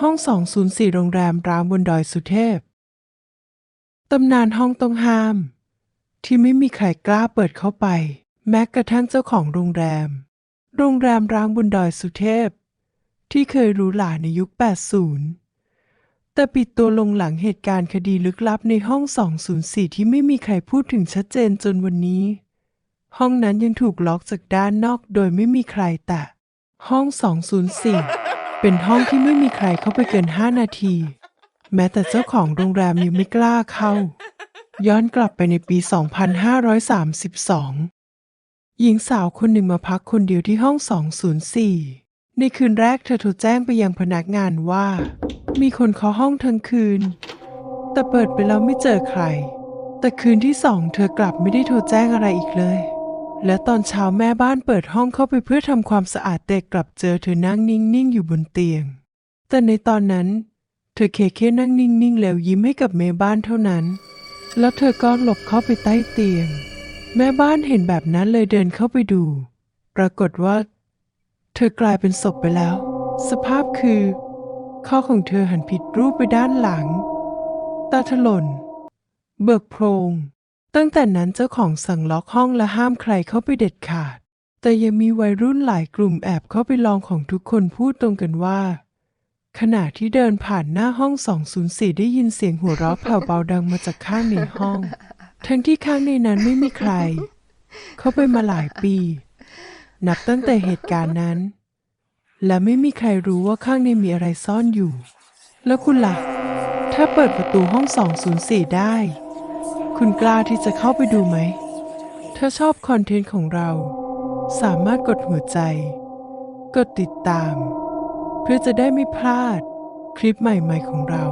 ห้อง 204 โรงแรมร้างบนดอยสุเทพ ตำนานห้องต้องห้าม ที่ไม่มีใครกล้าเปิดเข้าไป แม้กระทั่งเจ้าของโรงแรม โรงแรมร้างบนดอยสุเทพ ที่เคยหรูหราในยุค 80 แต่ปิดตัวลงหลังเหตุการณ์คดีลึกลับในห้อง 204 ที่ไม่มีใครพูดถึงชัดเจนจนวันนี้ ห้องนั้นยังถูกล็อกจากด้านนอกโดยไม่มีใครแตะห้อง 204 เป็นห้องที่ไม่มีใครเข้าไปเกิน5นาที แม้แต่เจ้าของโรงแรมยังไม่กล้าเข้า ย้อนกลับไปในปี 2532 หญิงสาวคนหนึ่งมาพักคนเดียวที่ห้อง 204 ในคืนแรกเธอโทรแจ้งไปยังพนักงานว่า มีคนเคาะห้องทั้งคืน แต่เปิดไปแล้วไม่เจอใคร แต่คืนที่สองเธอกลับไม่ได้โทรแจ้งอะไรอีกเลย และตอนเช้าแม่บ้านเปิดห้องเข้าไปเพื่อทำความสะอาดแต่กลับเจอเธอนั่งนิ่งๆอยู่บนเตียง แต่ในตอนนั้น เธอเคแค่นั่งนิ่งๆแล้วยิ้มให้กับแม่บ้านเท่านั้น แล้วเธอก็หลบเข้าไปใต้เตียง แม่บ้านเห็นแบบนั้นเลยเดินเข้าไปดู ปรากฏว่า เธอกลายเป็นศพไปแล้ว สภาพคือ ข้อของเธอหันผิดรูปไปด้านหลัง ตาถลน เบิกโพรง ตั้งแต่นั้นเจ้าของสั่งล็อกห้องและห้ามใครเข้าไปเด็ดขาด แต่ยังมีวัยรุ่นหลายกลุ่มแอบเข้าไปลองของทุกคนพูดตรงกันว่า ขณะที่เดินผ่านหน้าห้อง 204 ได้ยินเสียงหัวเราะแผ่วเบาดังมาจากข้างในห้อง ทั้งที่ข้างในนั้นไม่มีใคร เข้าไปมาหลายปี นับตั้งแต่เหตุการณ์นั้น และไม่มีใครรู้ว่าข้างในมีอะไรซ่อนอยู่ แล้วคุณล่ะ ถ้าเปิดประตูห้อง 204 ได้ คุณกล้าที่จะเข้าไปดูไหม ถ้าชอบคอนเทนต์ของเรา สามารถกดหัวใจ กดติดตาม เพื่อจะได้ไม่พลาดคลิปใหม่ๆของเรา